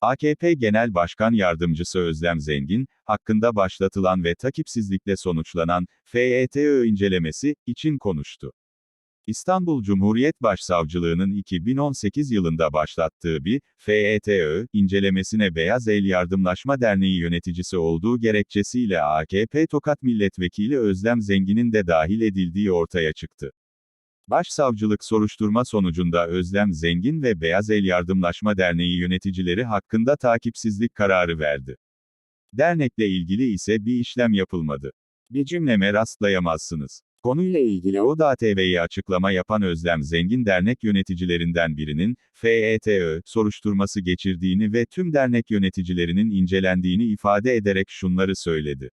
AKP Genel Başkan Yardımcısı Özlem Zengin, hakkında başlatılan ve takipsizlikle sonuçlanan FETÖ incelemesi için konuştu. İstanbul Cumhuriyet Başsavcılığı'nın 2018 yılında başlattığı bir FETÖ incelemesine Beyaz El Yardımlaşma Derneği yöneticisi olduğu gerekçesiyle AKP Tokat Milletvekili Özlem Zengin'in de dahil edildiği ortaya çıktı. Başsavcılık soruşturma sonucunda Özlem Zengin ve Beyaz El Yardımlaşma Derneği yöneticileri hakkında takipsizlik kararı verdi. Dernekle ilgili ise bir işlem yapılmadı. Bir cümleme rastlayamazsınız. Konuyla ilgili Oda TV'ye açıklama yapan Özlem Zengin dernek yöneticilerinden birinin, FETÖ, soruşturması geçirdiğini ve tüm dernek yöneticilerinin incelendiğini ifade ederek şunları söyledi.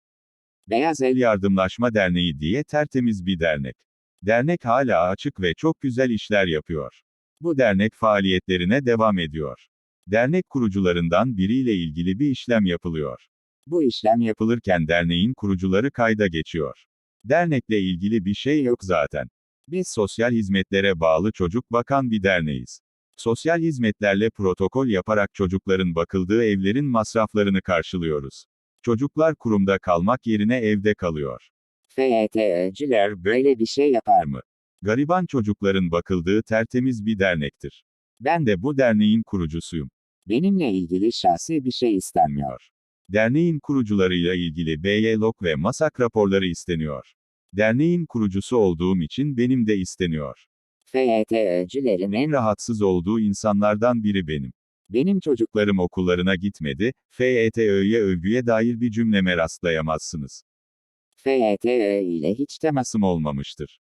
Beyaz El Yardımlaşma Derneği diye tertemiz bir dernek. Dernek hala açık ve çok güzel işler yapıyor. Bu dernek faaliyetlerine devam ediyor. Dernek kurucularından biriyle ilgili bir işlem yapılıyor. Bu işlem yapılırken derneğin kurucuları kayda geçiyor. Dernekle ilgili bir şey yok zaten. Biz sosyal hizmetlere bağlı çocuk bakan bir derneğiz. Sosyal hizmetlerle protokol yaparak çocukların bakıldığı evlerin masraflarını karşılıyoruz. Çocuklar kurumda kalmak yerine evde kalıyor. FETÖ'cüler böyle bir şey yapar mı? Gariban çocukların bakıldığı tertemiz bir dernektir. Ben de bu derneğin kurucusuyum. Benimle ilgili şahsi bir şey istenmiyor. Derneğin kurucularıyla ilgili BY-log ve MASAK raporları isteniyor. Derneğin kurucusu olduğum için benim de isteniyor. FETÖ'cülerin en rahatsız olduğu insanlardan biri benim. Benim çocuklarım okullarına gitmedi, FETÖ'ye övgüye dair bir cümleme rastlayamazsınız. FETÖ ile hiç temasım olmamıştır.